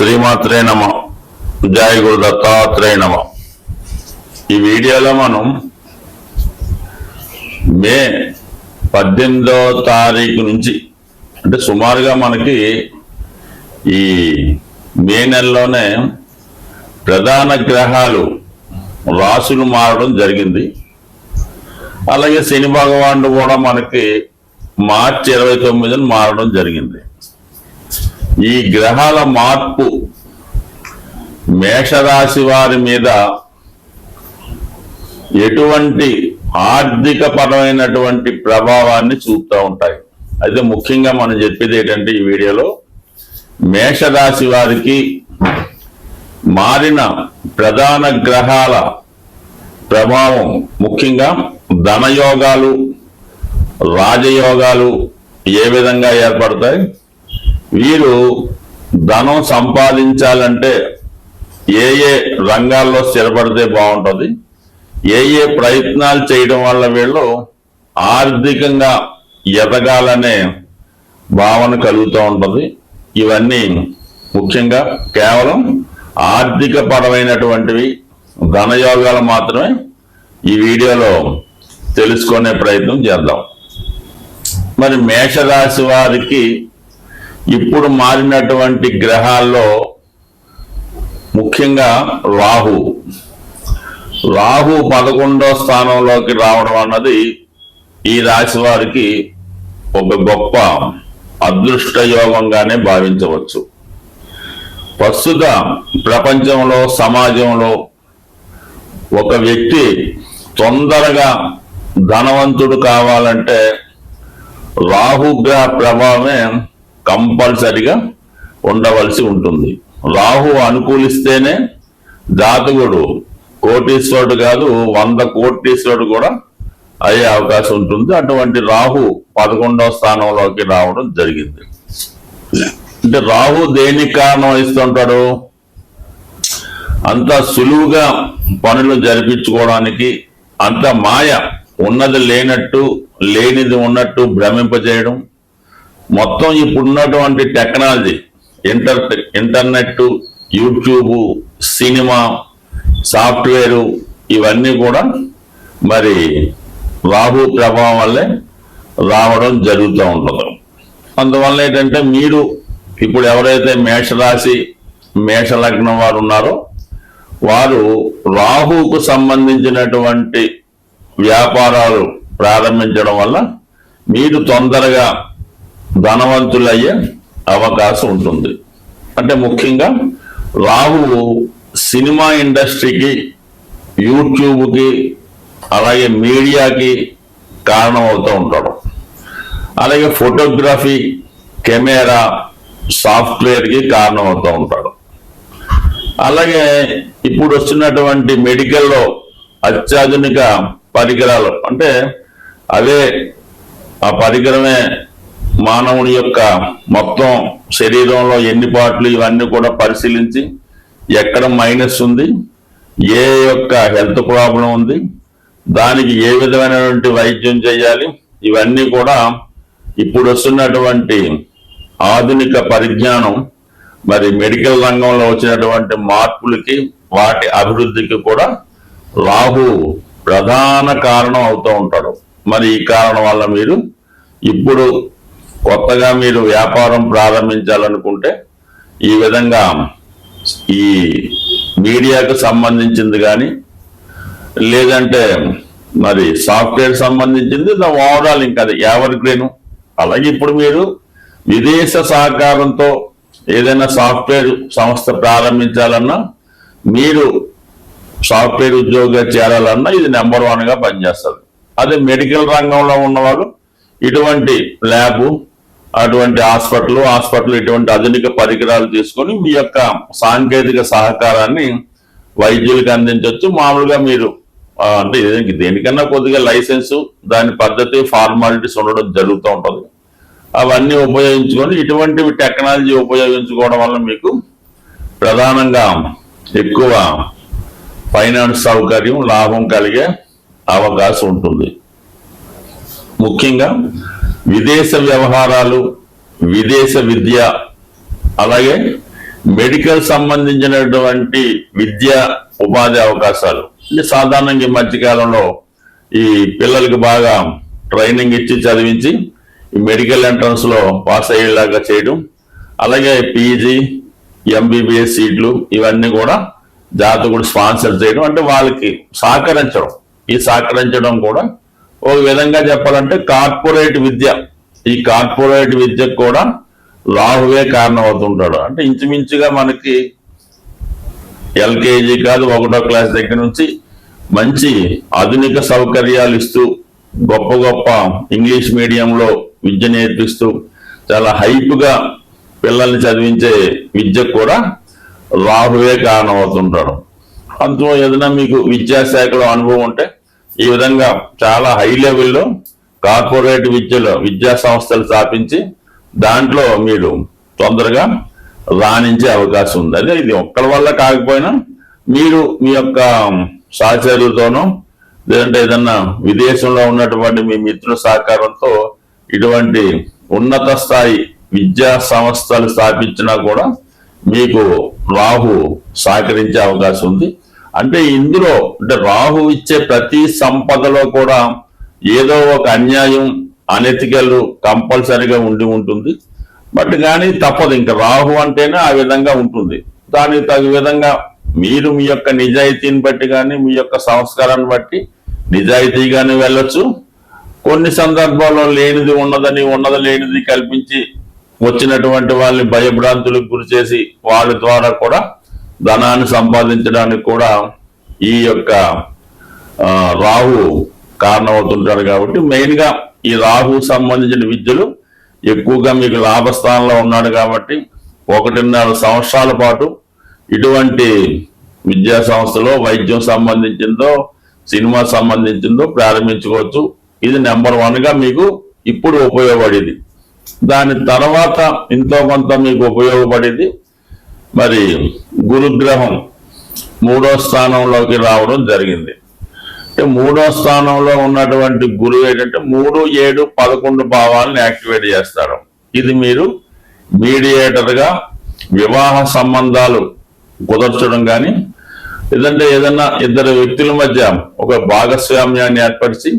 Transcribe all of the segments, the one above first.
శ్రీమాత్రే నమ. జయ గురు దత్తాత్రేయ నమ. ఈ వీడియోలో మనం మే పద్దెనిమిదో తారీఖు నుంచి అంటే సుమారుగా మనకి ఈ మే నెలలోనే ప్రధాన గ్రహాలు రాసులు మారడం జరిగింది. అలాగే శని భగవానుడు కూడా మనకి మార్చి ఇరవై తొమ్మిదిని మారడం జరిగింది. ఈ గ్రహాల మార్పు మేషరాశి వారి మీద ఎటువంటి ఆర్థిక పరమైనటువంటి ప్రభావాన్ని చూపుతూ ఉంటాయి. అయితే ముఖ్యంగా మనం చెప్పేది ఏంటంటే ఈ వీడియోలో మేషరాశి వారికి మారిన ప్రధాన గ్రహాల ప్రభావం ముఖ్యంగా ధనయోగాలు రాజయోగాలు ఏ విధంగా ఏర్పడతాయి? వీరు ధనం సంపాదించాలంటే ఏ ఏ రంగాల్లో స్థిరపడితే బాగుంటుంది ఏ ఏ ప్రయత్నాలు చేయడం వల్ల వీళ్ళు ఆర్థికంగా ఎదగాలనే భావన కలుగుతూ ఉంటుంది. ఇవన్నీ ముఖ్యంగా కేవలం ఆర్థిక పరమైనటువంటివి ధనయోగాలు మాత్రమే ఈ వీడియోలో తెలుసుకునే ప్రయత్నం చేద్దాం. మరి మేషరాశి వారికి ఇప్పుడు మారినటువంటి గ్రహాల్లో ముఖ్యంగా రాహు. రాహు పదకొండో స్థానంలోకి రావడం అన్నది ఈ రాశి వారికి ఒక గొప్ప అదృష్ట యోగంగానే భావించవచ్చు. ప్రస్తుత ప్రపంచంలో సమాజంలో ఒక వ్యక్తి తొందరగా ధనవంతుడు కావాలంటే రాహుగ్రహ ప్రభావమే కంపల్సరిగా ఉండవలసి ఉంటుంది. రాహు అనుకూలిస్తేనే జాతకుడు కోటీశ్వరుడు కాదు వంద కోటీశ్వరుడు కూడా అయ్యే అవకాశం ఉంటుంది. అటువంటి రాహు పదకొండవ స్థానంలోకి రావడం జరిగింది. అంటే రాహు దేనికి కారణం ఇస్తుంటాడు? అంత సులువుగా పనులు జరిపించుకోవడానికి అంత మాయ ఉన్నది లేనట్టు లేనిది ఉన్నట్టు భ్రమింపజేయడం మొత్తం ఇప్పుడున్నటువంటి technology inter internet YouTube cinema software ఇవన్నీ కూడా మరి రాహు ప్రభావం వల్లే రావడం జరుగుతూ ఉంటుంది. అందువల్ల ఏంటంటే మీరు ఇప్పుడు ఎవరైతే మేషరాశి మేషలగ్నం వారు ఉన్నారో వారు రాహుకు సంబంధించినటువంటి వ్యాపారాలు ప్రారంభించడం వల్ల మీరు తొందరగా ధనవంతులయ్యే అవకాశం ఉంటుంది. అంటే ముఖ్యంగా రాహువు సినిమా ఇండస్ట్రీకి యూట్యూబ్కి అలాగే మీడియాకి కారణం అవుతూ ఉంటాడు. అలాగే ఫోటోగ్రఫీ కెమెరా సాఫ్ట్వేర్కి కారణం అవుతూ ఉంటాడు. అలాగే ఇప్పుడు వస్తున్నటువంటి మెడికల్లో అత్యాధునిక పరికరాలు అంటే అవే ఆ పరికరమే మానవుని యొక్క మొత్తం శరీరంలో ఎన్ని పార్ట్లు ఇవన్నీ కూడా పరిశీలించి ఎక్కడ మైనస్ ఉంది ఏ యొక్క హెల్త్ ప్రాబ్లం ఉంది దానికి ఏ విధమైనటువంటి వైద్యం చేయాలి ఇవన్నీ కూడా ఇప్పుడు వస్తున్నటువంటి ఆధునిక పరిజ్ఞానం మరి మెడికల్ రంగంలో వచ్చినటువంటి మార్పులకి వాటి అభివృద్ధికి కూడా రాహు ప్రధాన కారణం అవుతూ ఉంటాడు. మరి ఈ కారణం వల్ల మీరు ఇప్పుడు కొత్తగా మీరు వ్యాపారం ప్రారంభించాలనుకుంటే ఈ విధంగా ఈ మీడియాకు సంబంధించింది కానీ లేదంటే మరి సాఫ్ట్వేర్ సంబంధించింది దా ఓవరాల్ ఇంకా అది ఎవరిగ్రీను అలాగే ఇప్పుడు మీరు విదేశ సహకారంతో ఏదైనా సాఫ్ట్వేర్ సంస్థ ప్రారంభించాలన్నా మీరు సాఫ్ట్వేర్ ఉద్యోగిగా చేరాలన్నా ఇది నెంబర్ వన్గా పనిచేస్తుంది. అదే మెడికల్ రంగంలో ఉన్నవాళ్ళు ఇటువంటి ల్యాబ్ అటువంటి హాస్పిటల్ హాస్పిటల్ ఇటువంటి ఆధునిక పరికరాలు తీసుకొని మీ యొక్క సాంకేతిక సహకారాన్ని వైద్యులకు అందించవచ్చు మామూలుగా మీరు అంటే దేనికి- దేనికన్నా కొద్దిగా లైసెన్స్ దాని పద్ధతి ఫార్మాలిటీస్ ఉండడం జరుగుతూ ఉంటుంది. అవన్నీ ఉపయోగించుకొని ఇటువంటివి టెక్నాలజీ ఉపయోగించుకోవడం వల్ల మీకు ప్రధానంగా ఎక్కువ ఫైనాన్స్ సౌకర్యం లాభం కలిగే అవకాశం ఉంటుంది. ముఖ్యంగా విదేశ వ్యవహారాలు విదేశ విద్య అలాగే మెడికల్ సంబంధించినటువంటి విద్య ఉపాధి అవకాశాలు. అంటే సాధారణంగా ఈ మధ్యకాలంలో ఈ పిల్లలకి బాగా ట్రైనింగ్ ఇచ్చి చదివించి ఈ మెడికల్ ఎంట్రన్స్లో పాస్ అయ్యేలాగా చేయడం అలాగే పీజీ ఎంబీబీఎస్ సీట్లు ఇవన్నీ కూడా జాతకుడు స్పాన్సర్ చేయడం అంటే వాళ్ళకి సహకరించడం. ఈ సహకరించడం కూడా ఒక విధంగా చెప్పాలంటే కార్పొరేట్ విద్య. ఈ కార్పొరేట్ విద్యకు కూడా రాహువే కారణం అవుతుంటాడు అంటే ఇంచుమించుగా మనకి ఎల్కేజీ కాదు ఒకటో క్లాస్ దగ్గర నుంచి మంచి ఆధునిక సౌకర్యాలు ఇస్తూ గొప్ప గొప్ప ఇంగ్లీష్ మీడియంలో విద్య నేర్పిస్తూ చాలా హైప్గా పిల్లల్ని చదివించే విద్య కూడా రాహువే కారణం అవుతుంటాడు అందులో ఏదైనా మీకు విద్యాశాఖలో అనుభవం ఉంటే ఈ విధంగా చాలా హై లెవెల్లో కార్పొరేట్ విద్యలో విద్యా సంస్థలు స్థాపించి దాంట్లో మీరు తొందరగా రాణించే అవకాశం ఉంది. అదే ఇది ఒక్కల వల్ల కాకపోయినా మీరు మీ యొక్క సహచరులతోనో లేదంటే ఏదన్నా విదేశంలో ఉన్నటువంటి మీ మిత్రుల సహకారంతో ఇటువంటి ఉన్నత స్థాయి విద్యా సంస్థలు స్థాపించినా కూడా మీకు రాహు సహకరించే అవకాశం ఉంది. అంటే ఇందులో అంటే రాహు ఇచ్చే ప్రతి సంపదలో కూడా ఏదో ఒక అన్యాయం అనెతికలు కంపల్సరిగా ఉండి ఉంటుంది. బట్ కానీ తప్పదు ఇంకా రాహు అంటేనే ఆ విధంగా ఉంటుంది. దానికి తగు విధంగా మీరు మీ యొక్క నిజాయితీని బట్టి కానీ మీ యొక్క సంస్కారాన్ని బట్టి నిజాయితీగానే వెళ్ళొచ్చు. కొన్ని సందర్భాల్లో లేనిది ఉన్నదని ఉన్నది లేనిది కల్పించి వచ్చినటువంటి వాళ్ళని భయభ్రాంతులకు గురి చేసి వాళ్ళ ద్వారా కూడా ధనాన్ని సంపాదించడానికి కూడా ఈ యొక్క రాహు కారణమవుతుంటాడు కాబట్టి మెయిన్గా ఈ రాహు సంబంధించిన విద్యలు ఎక్కువగా మీకు లాభస్థానంలో ఉన్నాడు కాబట్టి ఒకటిన్నర సంవత్సరాల పాటు ఇటువంటి విద్యా సంస్థలో వైద్యం సంబంధించిందో సినిమా సంబంధించిందో ప్రారంభించుకోవచ్చు. ఇది నెంబర్ వన్గా మీకు ఇప్పుడు ఉపయోగపడేది. దాని తర్వాత ఇంతో కొంత మీకు ఉపయోగపడేది. మరి గురుగ్రహం మూడో స్థానంలోకి రావడం జరిగింది. అంటే మూడో స్థానంలో ఉన్నటువంటి గురువు ఏంటంటే మూడు ఏడు పదకొండు భావాలను యాక్టివేట్ చేస్తారు ఇది మీరు మీడియేటర్గా వివాహ సంబంధాలు కుదర్చడం కానీ లేదంటే ఏదన్నా ఇద్దరు వ్యక్తుల మధ్య ఒక భాగస్వామ్యాన్ని ఏర్పరిచి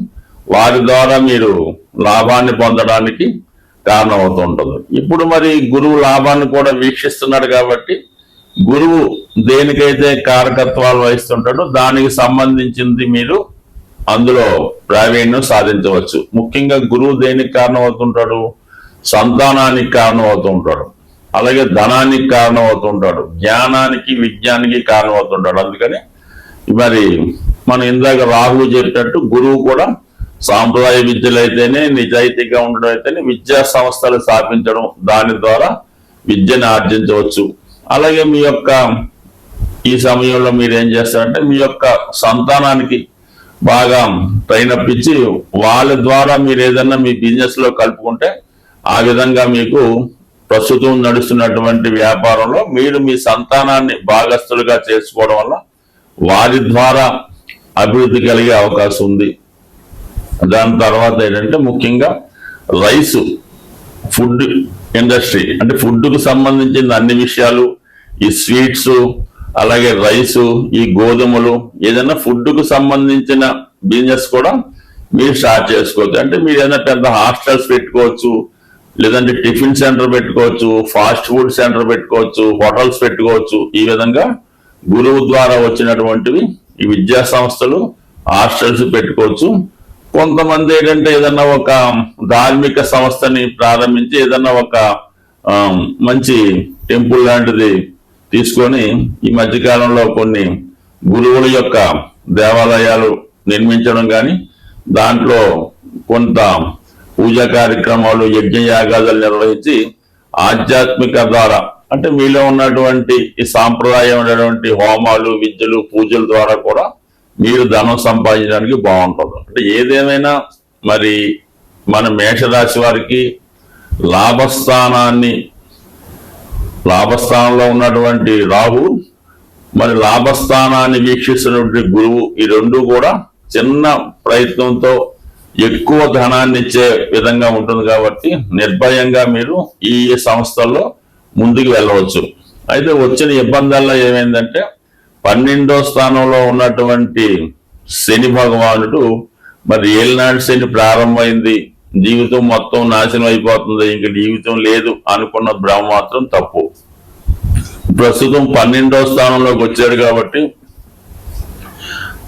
వారి ద్వారా మీరు లాభాన్ని పొందడానికి కారణమవుతూ ఉంటుంది. ఇప్పుడు మరి గురువు లాభాన్ని కూడా వీక్షిస్తున్నాడు కాబట్టి గురువు దేనికైతే కారకత్వాలు వహిస్తుంటాడో దానికి సంబంధించింది మీరు అందులో ప్రావీణ్యం సాధించవచ్చు. ముఖ్యంగా గురువు దేనికి కారణం అవుతుంటాడు? సంతానానికి కారణం అవుతూ ఉంటాడు. అలాగే ధనానికి కారణం అవుతుంటాడు జ్ఞానానికి విజ్ఞానికి కారణం అవుతుంటాడు అందుకని మరి మనం ఇందాక రాహువు చెప్పినట్టు గురువు కూడా సాంప్రదాయ విద్యలు అయితేనే నిజాయితీగా ఉండడం అయితేనే విద్యా సంస్థలు స్థాపించడం దాని ద్వారా విద్యను ఆర్జించవచ్చు. అలాగే మీ యొక్క ఈ సమయంలో మీరు ఏం చేస్తారంటే మీ యొక్క సంతానానికి బాగా ట్రైన్ అప్ ఇచ్చి వాళ్ళ ద్వారా మీరు ఏదన్నా మీ బిజినెస్లో కలుపుకుంటే ఆ విధంగా మీకు ప్రస్తుతం నడుస్తున్నటువంటి వ్యాపారంలో మీరు మీ సంతానాన్ని భాగస్థులుగా చేసుకోవడం వల్ల వారి ద్వారా అభివృద్ధి కలిగే అవకాశం ఉంది. దాని తర్వాత ఏంటంటే ముఖ్యంగా రైసు ఫుడ్ ఇండస్ట్రీ. అంటే ఫుడ్కు సంబంధించిన అన్ని విషయాలు ఈ స్వీట్స్ అలాగే రైసు ఈ గోధుమలు ఏదైనా ఫుడ్కు సంబంధించిన బిజినెస్ కూడా మీరు స్టార్ట్ చేసుకోవచ్చు. అంటే మీరు ఏదైనా పెద్ద హాస్టల్స్ పెట్టుకోవచ్చు లేదంటే టిఫిన్ సెంటర్ పెట్టుకోవచ్చు ఫాస్ట్ ఫుడ్ సెంటర్ పెట్టుకోవచ్చు హోటల్స్ పెట్టుకోవచ్చు. ఈ విధంగా గురువు ద్వారా వచ్చినటువంటివి ఈ విద్యా సంస్థలు హాస్టల్స్ పెట్టుకోవచ్చు. కొంతమంది ఏంటంటే ఏదన్నా ఒక ధార్మిక సంస్థని ప్రారంభించి ఏదన్నా ఒక మంచి టెంపుల్ లాంటిది తీసుకొని ఈ మధ్యకాలంలో కొన్ని గురువుల యొక్క దేవాలయాలు నిర్మించడం కానీ దాంట్లో కొంత పూజా కార్యక్రమాలు యజ్ఞ యాగాదులు నిర్వహించి ఆధ్యాత్మిక ద్వారా అంటే మీలో ఉన్నటువంటి ఈ సాంప్రదాయం ఉన్నటువంటి హోమాలు విద్యలు పూజల ద్వారా కూడా మీరు ధనం సంపాదించడానికి బాగుంటుంది. అంటే ఏదేమైనా మరి మన మేషరాశి వారికి లాభస్థానాన్ని లాభస్థానంలో ఉన్నటువంటి రాహు మరి లాభస్థానాన్ని వీక్షిస్తున్నటువంటి గురువు ఈ రెండు కూడా చిన్న ప్రయత్నంతో ఎక్కువ ధనాన్ని ఇచ్చే విధంగా ఉంటుంది కాబట్టి నిర్భయంగా మీరు ఈ సంస్థల్లో ముందుకు వెళ్ళవచ్చు. అయితే వచ్చిన ఇబ్బందుల్లో ఏమైందంటే పన్నెండో స్థానంలో ఉన్నటువంటి శని భగవానుడు మరి ఏలినాడు శని ప్రారంభమైంది. జీవితం మొత్తం నాశనం అయిపోతుంది. ఇంక జీవితం లేదు అనుకున్న భ్రమ మాత్రం తప్పు. ప్రస్తుతం పన్నెండో స్థానంలోకి వచ్చాడు కాబట్టి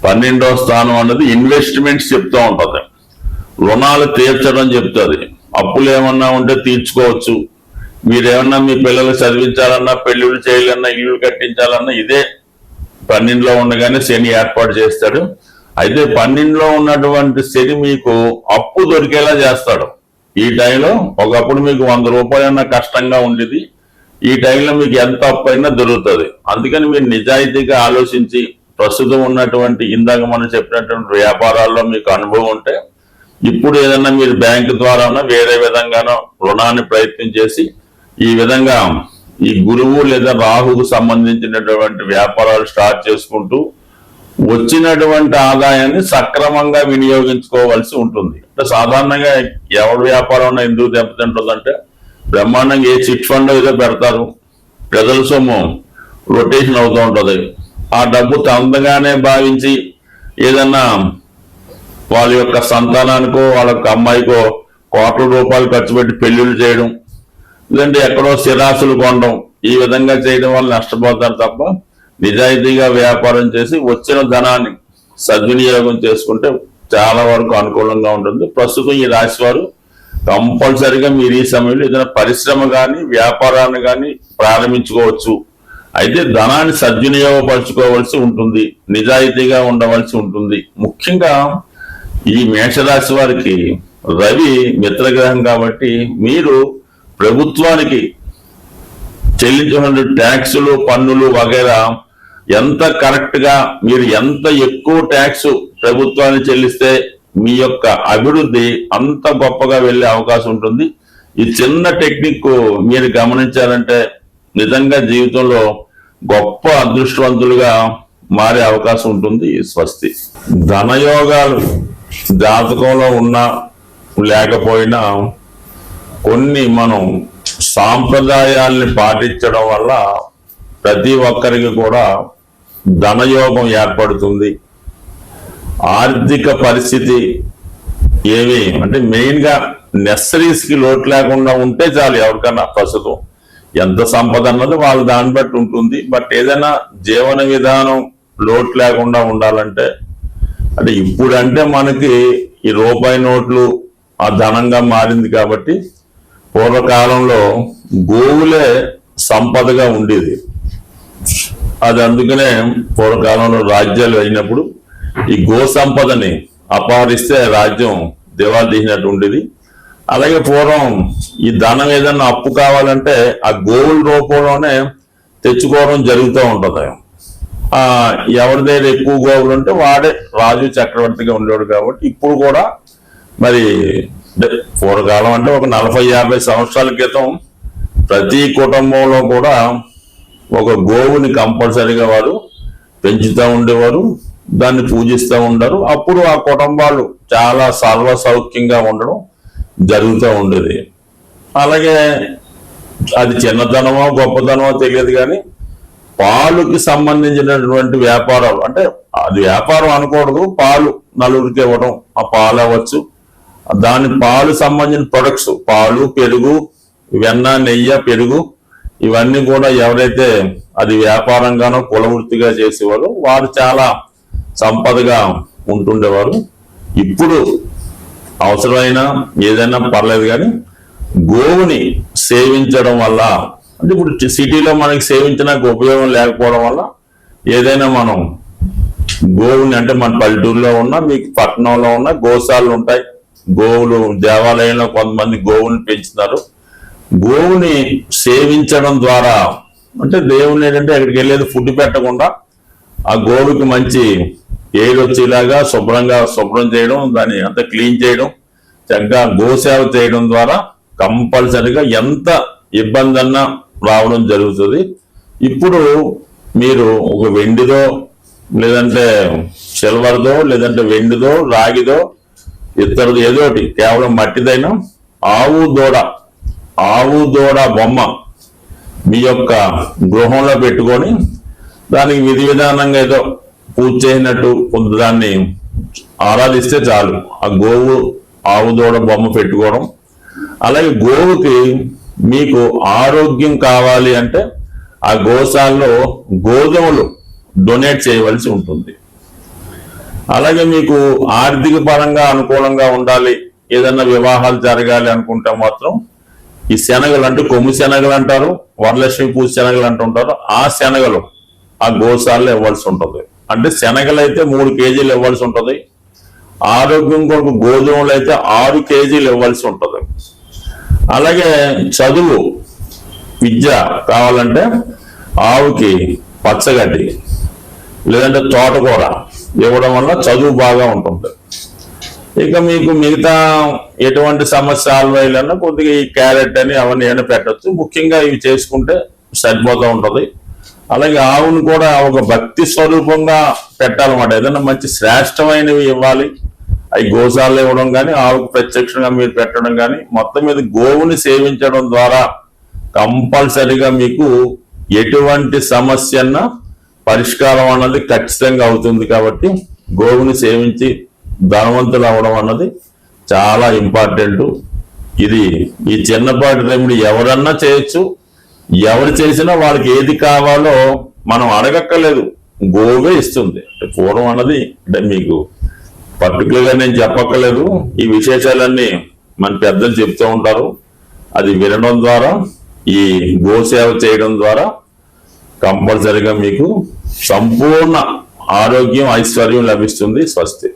పన్నెండో స్థానం అన్నది ఇన్వెస్ట్మెంట్స్ చెప్తూ ఉంటుంది. రుణాలు తీర్చడం చెప్తుంది. అప్పులు ఏమన్నా ఉంటే తీర్చుకోవచ్చు. మీరేమన్నా మీ పిల్లలు చదివించాలన్నా పెళ్ళిళ్ళు చేయాలన్నా ఇల్లు కట్టించాలన్నా ఇదే పన్నెండులో ఉండగానే శని ఏర్పాటు చేస్తాడు. అయితే పన్నెండులో ఉన్నటువంటి శని మీకు అప్పు దొరికేలా చేస్తాడు. ఈ టైంలో ఒకప్పుడు మీకు వంద రూపాయలన్నా కష్టంగా ఉండేది. ఈ టైంలో మీకు ఎంత అప్పు అయినా దొరుకుతుంది. అందుకని మీరు నిజాయితీగా ఆలోచించి ప్రస్తుతం ఉన్నటువంటి ఇందాక మనం చెప్పినటువంటి వ్యాపారాల్లో మీకు అనుభవం ఉంటే ఇప్పుడు ఏదన్నా మీరు బ్యాంకు ద్వారా వేరే విధంగానో రుణాన్ని ప్రయత్నం చేసి ఈ విధంగా ఈ గురువు లేదా రాహుకు సంబంధించినటువంటి వ్యాపారాలు స్టార్ట్ చేసుకుంటూ వచ్చినటువంటి ఆదాయాన్ని సక్రమంగా వినియోగించుకోవాల్సి ఉంటుంది. అంటే సాధారణంగా ఎవరి వ్యాపారం ఎందుకు దెబ్బతింటుందంటే బ్రహ్మాండంగా ఏ చిట్ ఫండ్ ఏదో పెడతారు ప్రజల సొమ్ము రొటేషన్ అవుతూ ఉంటుంది. ఆ డబ్బు తొందరగానే భావించి ఏదన్నా వాళ్ళ యొక్క సంతానానికో వాళ్ళ యొక్క అమ్మాయికో కోట్ల రూపాయలు ఖర్చు పెట్టి పెళ్ళిళ్ళు చేయడం లేదంటే ఎక్కడో స్థిరాస్తులు కొనడం ఈ విధంగా చేయడం వల్ల నష్టపోతారు తప్ప నిజాయితీగా వ్యాపారం చేసి వచ్చిన ధనాన్ని సద్వినియోగం చేసుకుంటే చాలా వరకు అనుకూలంగా ఉంటుంది. ప్రస్తుతం ఈ రాశి వారు కంపల్సరిగా మీరు ఈ సమయంలో ఏదైనా పరిశ్రమ కానీ వ్యాపారాన్ని కానీ ప్రారంభించుకోవచ్చు. అయితే ధనాన్ని సద్వినియోగపరచుకోవలసి ఉంటుంది. నిజాయితీగా ఉండవలసి ఉంటుంది. ముఖ్యంగా ఈ మేషరాశి వారికి రవి మిత్రగ్రహం కాబట్టి మీరు ప్రభుత్వానికి చెల్లించిన ట్యాక్సులు పన్నులు వగైరా ఎంత కరెక్ట్గా మీరు ఎంత ఎక్కువ ట్యాక్స్ ప్రభుత్వాన్ని చెల్లిస్తే మీ యొక్క అభివృద్ధి అంత గొప్పగా వెళ్ళే అవకాశం ఉంటుంది. ఈ చిన్న టెక్నిక్ మీరు గమనించారంటే నిజంగా జీవితంలో గొప్ప అదృష్టవంతులుగా మారే అవకాశం ఉంటుంది ఈ స్వస్తి. ధనయోగాలు జాతకంలో ఉన్నా లేకపోయినా కొన్ని మనం సాంప్రదాయాల్ని పాటించడం వల్ల ప్రతి ఒక్కరికి కూడా ధనయోగం ఏర్పడుతుంది. ఆర్థిక పరిస్థితి ఏమి? అంటే మెయిన్గా నెసరీస్కి లోటు లేకుండా ఉంటే చాలు ఎవరికన్నా ప్రస్తుతం. ఎంత సంపద అన్నది వాళ్ళ దాన్ని బట్టి ఉంటుంది. బట్ ఏదైనా జీవన విధానం లోటు లేకుండా ఉండాలంటే అంటే ఇప్పుడంటే మనకి ఈ రూపాయి నోట్లు ఆ ధనంగా మారింది కాబట్టి పూర్వకాలంలో గోవులే సంపదగా ఉండేది. అది అందుకనే పూర్వకాలంలో రాజ్యాలు అయినప్పుడు ఈ గో సంపదని అపహరిస్తే రాజ్యం దివాలు తీసినట్టు ఉండేది. అలాగే పూర్వం ఈ ధనం ఏదన్నా అప్పు కావాలంటే ఆ గోవుల రూపంలోనే తెచ్చుకోవడం జరుగుతూ ఉంటుంది. ఎవరి దగ్గర ఎక్కువ గోవులు ఉంటే వాడే రాజు చక్రవర్తిగా ఉండేవాడు కాబట్టి ఇప్పుడు కూడా మరి అంటే పూర్వకాలం అంటే ఒక నలభై యాభై సంవత్సరాల క్రితం ప్రతి కుటుంబంలో కూడా ఒక గోవుని కంపల్సరీగా వారు పెంచుతూ ఉండేవారు దాన్ని పూజిస్తూ ఉండరు. అప్పుడు ఆ కుటుంబాలు చాలా సర్వ సౌఖ్యంగా ఉండడం జరుగుతూ ఉండేది. అలాగే అది చిన్నతనమో గొప్పతనమో తెలియదు కానీ పాలుకి సంబంధించినటువంటి వ్యాపారాలు అంటే అది వ్యాపారం అనకూడదు పాలు నలుగురికి ఇవ్వడం ఆ పాలు అవ్వచ్చు. దాని పాలు సంబంధించిన ప్రొడక్ట్స్ పాలు పెరుగు వెన్న నెయ్యి పెరుగు ఇవన్నీ కూడా ఎవరైతే అది వ్యాపారంగానో కులవృత్తిగా చేసేవారు వారు చాలా సంపదగా ఉంటుండేవారు. ఇప్పుడు అవసరమైన ఏదైనా పర్లేదు కానీ గోవుని సేవించడం వల్ల అంటే ఇప్పుడు సిటీలో మనకి సేవించడానికి ఉపయోగం లేకపోవడం వల్ల ఏదైనా మనం గోవుని అంటే మన పల్లెటూరులో ఉన్న మీకు పట్టణంలో ఉన్న గోశాలు ఉంటాయి. గోవులు దేవాలయంలో కొంతమంది గోవుని పెంచుతారు గోవుని సేవించడం ద్వారా అంటే దేవుని ఏంటంటే అక్కడికి వెళ్ళేది ఫుడ్ పెట్టకుండా ఆ గోవుకి మంచి ఏడు వచ్చేలాగా శుభ్రంగా శుభ్రం చేయడం దాన్ని అంతా క్లీన్ చేయడం చక్కగా గోసేవ చేయడం ద్వారా కంపల్సరిగా ఎంత ఇబ్బంది అన్నా రావడం జరుగుతుంది. ఇప్పుడు మీరు ఒక వెండిదో లేదంటే సిల్వర్దో లేదంటే వెండిదో రాగిదో ఇతరులు ఏదో ఒకటి కేవలం మట్టిదైనా ఆవు దూడ ఆవు దూడ బొమ్మ మీ యొక్క గృహంలో పెట్టుకొని దానికి విధి విధానంగా ఏదో పూజ చేసినట్టు కొంత దాన్ని ఆరాధిస్తే చాలు. ఆ గోవు ఆవు దూడ బొమ్మ పెట్టుకోవడం. అలాగే గోవుకి మీకు ఆరోగ్యం కావాలి అంటే ఆ గోశాలలో గోధుమలు డొనేట్ చేయవలసి ఉంటుంది. అలాగే మీకు ఆర్థిక పరంగా అనుకూలంగా ఉండాలి. ఏదన్నా వివాహాలు జరగాలి అనుకుంటే మాత్రం ఈ శనగలు అంటే కొమ్ము శనగలు అంటారు వరలక్ష్మి పూజ శనగలు అంటుంటారు ఆ శనగలు ఆ గోశాలలో ఇవ్వాల్సి ఉంటుంది. అంటే శనగలు అయితే మూడు కేజీలు ఇవ్వాల్సి ఉంటుంది. ఆరోగ్యం కొరకు గోధుమలు అయితే ఆరు కేజీలు ఇవ్వాల్సి ఉంటుంది. అలాగే చదువు విద్య కావాలంటే ఆవుకి పచ్చగడ్డి లేదంటే తోటకూర ఇవ్వడం వల్ల చదువు బాగా ఉంటుంది ఇక మీకు మిగతా ఎటువంటి సమస్య సాల్వ్ అయ్యాలన్నా కొద్దిగా ఈ క్యారెట్ అని అవన్నీ ఏమైనా పెట్టచ్చు. ముఖ్యంగా ఇవి చేసుకుంటే సరిపోతూ ఉంటుంది. అలాగే ఆవును కూడా ఒక భక్తి స్వరూపంగా పెట్టాలన్నమాట. ఏదైనా మంచి శ్రేష్టమైనవి ఇవ్వాలి. అవి గోశాలు ఇవ్వడం కానీ ఆవుకు ప్రత్యక్షంగా మీరు పెట్టడం కానీ మొత్తం మీద గోవుని సేవించడం ద్వారా కంపల్సరిగా మీకు ఎటువంటి సమస్యన్నా పరిష్కారం అన్నది ఖచ్చితంగా అవుతుంది కాబట్టి గోవుని సేవించి ధనవంతులు అవడం అన్నది చాలా ఇంపార్టెంట్. ఇది ఈ చిన్నపాటి రెమెడీ ఎవరన్నా చేయొచ్చు. ఎవరు చేసినా వాళ్ళకి ఏది కావాలో మనం అడగక్కర్లేదు. గోవే ఇస్తుంది. పూర్వం అన్నది అంటే మీకు పర్టికులర్గా నేను చెప్పక్కర్లేదు. ఈ విశేషాలన్నీ మన పెద్దలు చెప్తూ ఉంటారు. అది వినడం ద్వారా ఈ గోసేవ చేయడం ద్వారా కంపల్సరిగా మీకు సంపూర్ణ ఆరోగ్యం ఐశ్వర్యం లభిస్తుంది స్వస్తి.